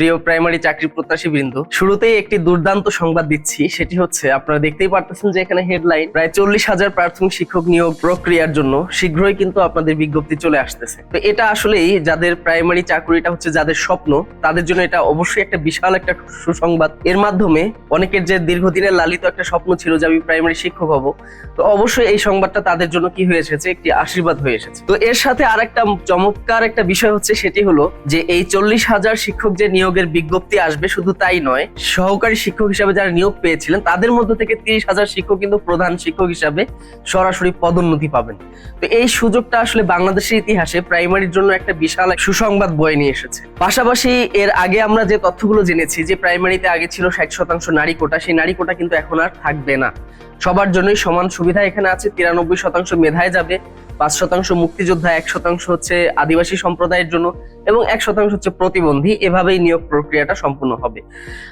প্রিয় প্রাইমারি চাকরি প্রত্যাশী বৃন্দ, শুরুতেই একটি দুর্দান্ত সংবাদ দিচ্ছি। সেটি হচ্ছে, আপনারা দেখতেই পারতেছেন যে এখানে হেডলাইন প্রায় চল্লিশ হাজার প্রাথমিক শিক্ষক নিয়োগ প্রক্রিয়ার জন্য শীঘ্রই কিন্তু আপনাদের বিজ্ঞপ্তি চলে আসতেছে। তো এটা আসলেই যাদের প্রাইমারি চাকরিটা হচ্ছে যাদের স্বপ্ন, তাদের জন্য এটা অবশ্যই একটা বিশাল একটা সুসংবাদ। এর মাধ্যমে অনেকের যে দীর্ঘদিনের লালিত একটা স্বপ্ন ছিল যে আমি প্রাইমারি শিক্ষক হব, তো অবশ্যই এই সংবাদটা তাদের জন্য কি হয়ে এসেছে, একটি আশীর্বাদ হয়ে এসেছে। তো এর সাথে আরেকটা চমৎকার একটা বিষয় হচ্ছে, সেটি হলো যে এই চল্লিশ হাজার শিক্ষক যে নিয়োগের বিজ্ঞপ্তি আসবে, শুধু তাই নয়, সহকারী শিক্ষক হিসাবে যারা নিয়োগ পেয়েছিলেন, তাদের মধ্যে থেকে তিরিশ হাজার শিক্ষক কিন্তু প্রধান শিক্ষক হিসাবে সরাসরি পদোন্নতি পাবেন। তো এই সুযোগটা আসলে বাংলাদেশের ইতিহাসে প্রাইমারির জন্য একটা বিশাল সুসংবাদ বয়ে নিয়ে এসেছে। পাশাপাশি এর আগে আমরা যে তথ্যগুলো জেনেছি, যে প্রাইমারিতে আগে ছিল ষাট শতাংশ নারী কোটা, সেই নারী কোটা কিন্তু এখন আর থাকবে না। সবার জন্যই সমান সুবিধা এখানে আছে, তিরানব্বই শতাংশ মেধায় যাবে, পাঁচ শতাংশ মুক্তিযোদ্ধা, এক শতাংশ হচ্ছে আদিবাসী সম্প্রদায়ের জন্য, এবং এক শতাংশ হচ্ছে প্রতিবন্ধী। এভাবেই নিয়োগ প্রক্রিয়াটা সম্পূর্ণ হবে।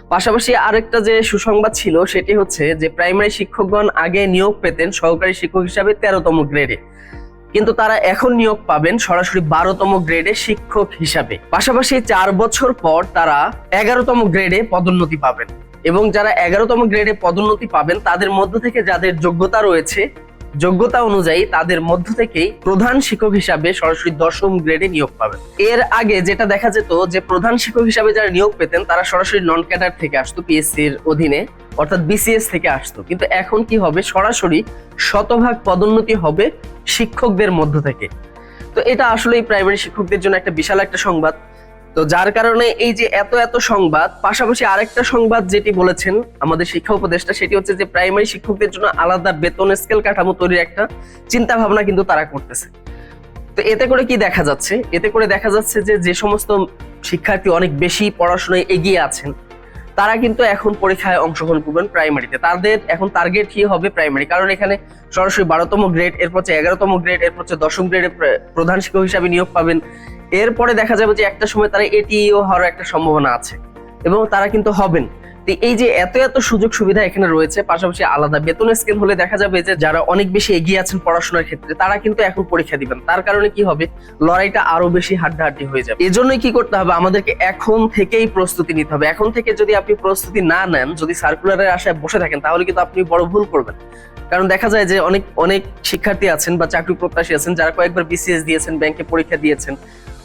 পাশাপাশি আরেকটা যে সুসংবাদ ছিল, সেটি হচ্ছে যে প্রাইমারি শিক্ষকগণ আগে নিয়োগ পেতেন সহকারী শিক্ষক হিসাবে তেরোতম গ্রেডে। কিন্তু তারা এখন নিয়োগ পাবেন সরাসরি বারোতম গ্রেডে শিক্ষক হিসাবে। পাশাপাশি চার বছর পর তারা এগারোতম গ্রেডে পদোন্নতি পাবেন। এবং যারা এগারোতম গ্রেডে পদোন্নতি পাবেন, তাদের মধ্য থেকে যাদের যোগ্যতা রয়েছে যোগ্যতা অনুযায়ী তাদের মধ্য থেকেই প্রধান শিক্ষক হিসাবে সরাসরি দশম গ্রেডে নিয়োগ পাবেন। এর আগে যেটা দেখা যেত যে প্রধান শিক্ষক হিসাবে যারা নিয়োগ পেতেন, তারা সরাসরি নন ক্যাডার থেকে আসতো পিএসসির অধীনে, অর্থাৎ বিসিএস থেকে আসতো। কিন্তু এখন কি হবে? সরাসরি শতভাগ পদোন্নতি হবে শিক্ষকদের মধ্য থেকে। তো এটা আসলে প্রাইমারি শিক্ষকদের জন্য একটা বিশাল একটা সংবাদ। তো যার কারণে এই যে এত এত সংবাদ, পাশাপাশি আরেকটা সংবাদ যেটি বলেছেন আমাদের শিক্ষা উপদেষ্টা, সেটি হচ্ছে যে প্রাইমারি শিক্ষকদের জন্য আলাদা বেতন স্কেল কাঠামো তৈরির একটা চিন্তা ভাবনা কিন্তু তারা করতেছে। তো এতে করে কি দেখা যাচ্ছে? এতে করে দেখা যাচ্ছে যে যে সমস্ত শিক্ষার্থী অনেক বেশি পড়াশোনায় এগিয়ে আছেন, তারা কিন্তু এখন পরীক্ষায় অংশগ্রহণ করবেন প্রাইমারিতে। তাদের এখন টার্গেট কি হবে প্রাইমারি, কারণ এখানে সরাসরি বারোতম গ্রেড এরপর এগারোতম গ্রেড এরপর দশম গ্রেডে প্রধান শিক্ষক হিসাবে নিয়োগ পাবেন এরপরে দেখা যাবে যে একটা সময় তারা এটিও হওয়ার একটা সম্ভাবনা আছে এবং তারা কিন্তু হবেন। এই যে এত এত সুযোগ সুবিধা এখানে রয়েছে, পাশাপাশি আলাদা বেতন স্কেল হলে দেখা যাবে যে যারা অনেক বেশি এগিয়ে আছেন পড়াশোনার ক্ষেত্রে, তারা কিন্তু এখন পরীক্ষা দিবেন। তার কারণে কি হবে? লড়াইটা আরও বেশি হাড্ডাহাড্ডি হয়ে যাবে। এজন্যই কি করতে হবে? আমাদেরকে এখন থেকেই প্রস্তুতি নিতে হবে। এখন থেকে যদি আপনি প্রস্তুতি না নেন, যদি সার্কুলারের আশায় বসে থাকেন, তাহলে কিন্তু আপনি বড় ভুল করবেন। কারণ দেখা যায় যে অনেক অনেক শিক্ষার্থী আছেন বা চাকরি প্রত্যাশী আছেন, যারা কয়েকবার বিসিএস দিয়েছেন ব্যাংকে পরীক্ষা দিয়েছেন।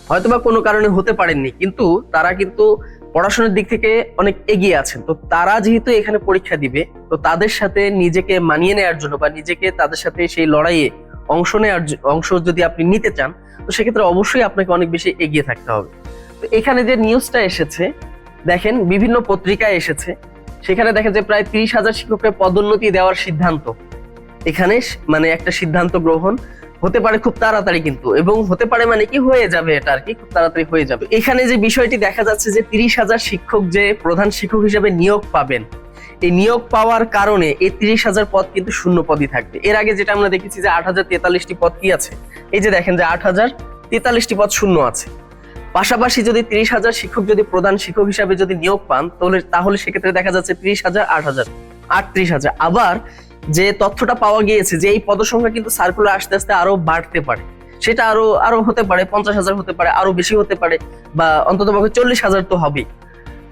হয়তোবা কোনো কারণে হতে পারেননি, কিন্তু তারা কিন্তু পড়াশোনার দিক থেকে অনেক এগিয়ে আছেন। তো তারা যেহেতু এখানে পরীক্ষা দিবে, তো তাদের সাথে নিজেকে মানিয়ে নেওয়ার জন্য বা নিজেকে তাদের সাথে সেই লড়াইয়ে অংশ নেওয়ার অংশ যদি আপনি নিতে চান, তো সেক্ষেত্রে অবশ্যই আপনাকে অনেক বেশি এগিয়ে থাকতে হবে। তো এখানে যে নিউজটা এসেছে, দেখেন বিভিন্ন পত্রিকায় এসেছে, সেখানে দেখেন যে প্রায় তিরিশ হাজার শিক্ষককে পদোন্নতি দেওয়ার সিদ্ধান্ত। এখানে মানে একটা সিদ্ধান্ত গ্রহণ হতে পারে খুব তাড়াতাড়ি কিন্তু, এবং হতে পারে মানে কি হয়ে যাবে এটা আর কি, খুব তাড়াতাড়ি হয়ে যাবে। এখানে যে বিষয়টি দেখা যাচ্ছে যে তিরিশ হাজার শিক্ষক যে প্রধান শিক্ষক হিসেবে নিয়োগ পাবেন, এই নিয়োগ পাওয়ার কারণে এই তিরিশ হাজার পদ কিন্তু শূন্য পদই থাকবে। এর আগে যেটা আমরা দেখেছি যে আট হাজার তেতাল্লিশটি পদ কি আছে? এই যে দেখেন যে আট হাজার তেতাল্লিশটি পদ শূন্য আছে। পাশাপাশি যদি তিরিশ হাজার শিক্ষক যদি প্রধান শিক্ষক হিসাবে যদি নিয়োগ পান, তাহলে তাহলে সেক্ষেত্রে দেখা যাচ্ছে তিরিশ হাজার আট হাজার, আটত্রিশ হাজার। আবার যে তথ্যটা পাওয়া গিয়েছে, যে এই পদসংখ্যা কিন্তু সার্কুলার আস্তে আস্তে আরও বাড়তে পারে। সেটা আরও আরও হতে পারে, পঞ্চাশ হাজার হতে পারে, আরও বেশি হতে পারে, বা অন্তত পক্ষে চল্লিশ হাজার তো হবেই।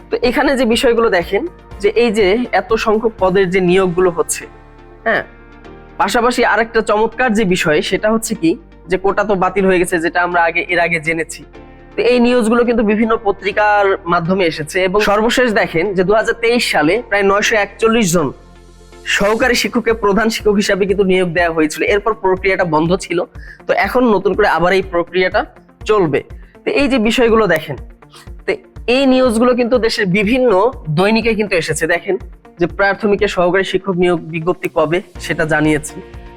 তো এখানে যে বিষয়গুলো দেখেন, যে এই যে এত সংখ্যক পদের যে নিয়োগগুলো হচ্ছে হ্যাঁ? পাশাপাশি আরেকটা চমৎকার যে বিষয়, সেটা হচ্ছে কি, যে কোটা তো বাতিল হয়ে গেছে, যেটা আমরা আগে, এর আগে জেনেছি। তো এই নিউজগুলো কিন্তু বিভিন্ন পত্রিকার মাধ্যমে এসেছে এবং সর্বশেষ দেখেন যে দু হাজার তেইশ সালে প্রায় নয়শো একচল্লিশ জন সহকারী শিক্ষককে প্রধান শিক্ষক হিসাবে কিন্তু নিয়োগ দেওয়া হয়েছিল। এরপর প্রক্রিয়াটা বন্ধ ছিল। তো এখন নতুন করে আবার এই প্রক্রিয়াটা চলবে। তো এই যে বিষয়গুলো দেখেন তো এই নিউজগুলো কিন্তু দেশের বিভিন্ন দৈনিকে কিন্তু এসেছে। দেখেন যে প্রাথমিকের সহকারী শিক্ষক নিয়োগ বিজ্ঞপ্তি কবে সেটা জানিয়েছে।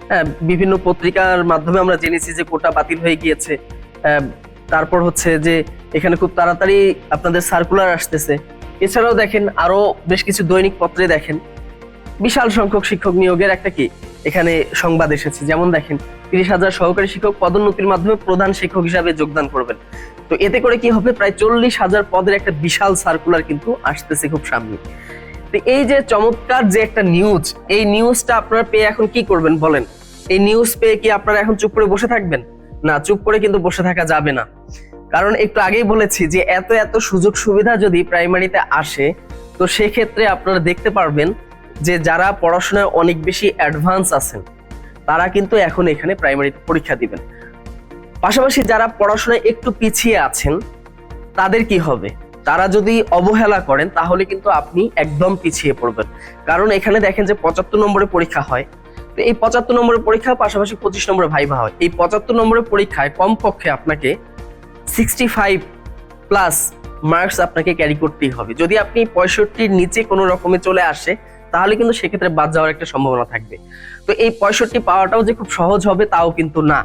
হ্যাঁ বিভিন্ন পত্রিকার মাধ্যমে আমরা জেনেছি যে কোটা বাতিল হয়ে গিয়েছে। আহ, তারপর হচ্ছে যে এখানে খুব তাড়াতাড়ি আপনাদের সার্কুলার আসতেছে। এছাড়াও দেখেন আরও বেশ কিছু দৈনিক পত্রে দেখেন। বিশাল সংখ্যক শিক্ষক নিয়োগের একটা কি? এখানে সংবাদ এসেছে। যেমন দেখেন, তিরিশ হাজার সহকারী শিক্ষক পদোন্নতির মাধ্যমে প্রধান শিক্ষক হিসাবে যোগদান করবেন। তো এতে করে কি হবে? প্রায় চল্লিশ হাজার পদের একটা বিশাল সার্কুলার কিন্তু আসতেছে খুব সামনে। এই যে চমৎকার যে একটা নিউজ এই নিউজটা আপনারা পেয়ে এখন কি করবেন বলেন? এই নিউজ পেয়ে কি আপনারা এখন চুপ করে বসে থাকবেন? না, চুপ করে কিন্তু বসে থাকা যাবে না। কারণ একটু আগেই বলেছি যে এত এত সুযোগ সুবিধা যদি প্রাইমারিতে আসে, তো সেক্ষেত্রে আপনারা দেখতে পারবেন যে যারা পড়াশোনায় অনেক বেশি অ্যাডভান্স আছেন, তারা কিন্তু এখন এখানে প্রাইমারিতে পরীক্ষা দিবেন। পাশাপাশি যারা পড়াশোনায় একটু পিছিয়ে আছেন, তাদের কি হবে? তারা যদি অবহেলা করেন, তাহলে কিন্তু আপনি একদম পিছিয়ে পড়বেন। কারণ এখানে দেখেন যে পঁচাত্তর নম্বরের পরীক্ষা হয়। তো এই পঁচাত্তর নম্বরের পরীক্ষা, পাশাপাশি পঁচিশ নম্বরের ভাইভা হয়। এই পঁচাত্তর নম্বরের পরীক্ষায় কমপক্ষে আপনাকে সিক্সটি ফাইভ প্লাস মার্কস আপনাকে ক্যারি করতেই হবে। যদি আপনি পঁয়ষট্টির নিচে কোনো রকমে চলে আসে তাহলে কিন্তু সেক্ষেত্রে বাদ যাওয়ার একটা সম্ভাবনা থাকবে। তো এই পঁয়ষট্টি পাওয়াটাও যে খুব সহজ হবে তাও কিন্তু না।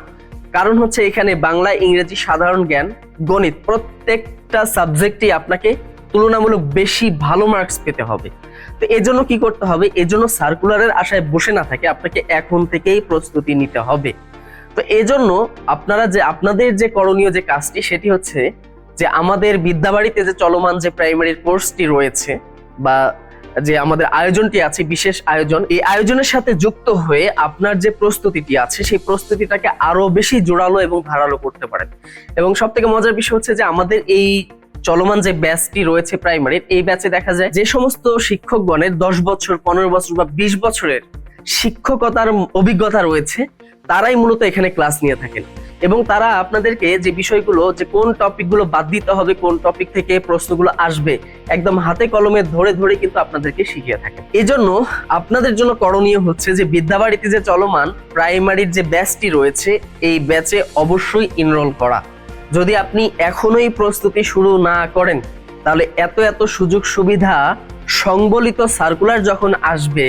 কারণ হচ্ছে এখানে বাংলা, ইংরেজি সাধারণ জ্ঞান, গণিত প্রত্যেকটা সাবজেক্টই আপনাকে তুলনামূলক বেশি ভালো মার্কস পেতে হবে। তো এজন্য কি করতে হবে? এজন্য সার্কুলারের আশায় বসে না থাকে, আপনাকে এখন থেকেই প্রস্তুতি নিতে হবে। তো এজন্য আপনারা যে, আপনাদের যে করণীয় যে কাজটি সেটি হচ্ছে যে, আমাদের বিদ্যাবাড়িতে যে চলমান যে প্রাইমারি কোর্সটি রয়েছে বা যে আমাদের আয়োজনটি আছে, বিশেষ আয়োজন, এই আয়োজনের সাথে যুক্ত হয়ে আপনার যে প্রস্তুতিটি আছে, সেই প্রস্তুতিটাকে আরও বেশি জোরালো এবং ধারালো করতে পারেন। এবং সব থেকে মজার বিষয় হচ্ছে যে আমাদের এই চলমান যে ব্যাচটি রয়েছে প্রাইমারির, এই ব্যাচে দেখা যায় যে সমস্ত শিক্ষকগণের দশ বছর, পনেরো বছর বা বিশ বছরের শিক্ষকতার অভিজ্ঞতা রয়েছে, তারাই মূলত এখানে ক্লাস নিয়ে থাকেন। এবং তারা আপনাদেরকে যে বিষয়গুলো, যে কোন টপিকগুলো বাদ দিতে হবে, কোন টপিক থেকে প্রশ্নগুলো আসবে, একদম হাতে কলমে ধরে ধরে কিন্তু আপনাদেরকে শিখিয়ে থাকে এই জন্য আপনাদের জন্য করণীয় হচ্ছে যে বিদ্যাবাড়িতে যে চলমান প্রাইমারির যে ব্যাচটি রয়েছে, এই ব্যাচে অবশ্যই ইনরোল করা। যদি আপনি এখনোই প্রস্তুতি শুরু না করেন, তাহলে এত এত সুযোগ সুবিধা সংবলিত সার্কুলার যখন আসবে,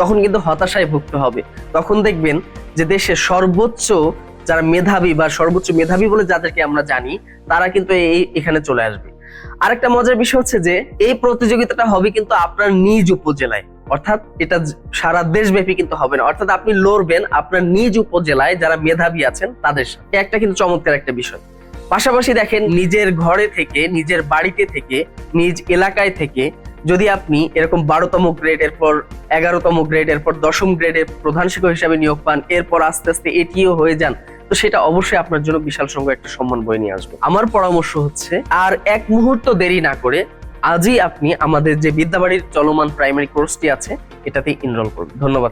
তখন কিন্তু হতাশায় ভুগতে হবে। তখন দেখবেন যে দেশে সর্বোচ্চ যারা মেধাবী বা সর্বোচ্চ মেধাবী বলে যাদেরকে আমরা জানি, তারা কিন্তু এই এখানে চলে আসবে। আরেকটা মজার বিষয় হচ্ছে যে, এই প্রতিযোগিতাটা হবে কিন্তু আপনার নিজ উপজেলায়। অর্থাৎ এটা সারা দেশব্যাপী কিন্তু হবে না। অর্থাৎ আপনি লড়বেন আপনার নিজ উপজেলায় যারা মেধাবী আছেন তাদের সাথে। একটা কিন্তু চমৎকার একটা বিষয়। পাশাপাশি দেখেন, নিজের ঘরে থেকে, নিজের বাড়িতে থেকে, নিজ এলাকায় থেকে যদি আপনি এরকম বারোতম গ্রেড এরপর এগারোতম গ্রেড এরপর দশম গ্রেডের প্রধান শিক্ষক হিসাবে নিয়োগ পান, এরপর আস্তে আস্তে এটিও হয়ে যান, তো সেটা অবশ্যই আপনার জন্য বিশাল সংখ্যক একটা সম্মান বয়ে নিয়ে আসবে। আমার পরামর্শ হচ্ছে, আর এক মুহূর্ত দেরি না করে আজই আপনি আমাদের যে বিদ্যাবাড়ির চলমান প্রাইমারি কোর্সটি আছে এটাতে ইনরোল করুন। ধন্যবাদ।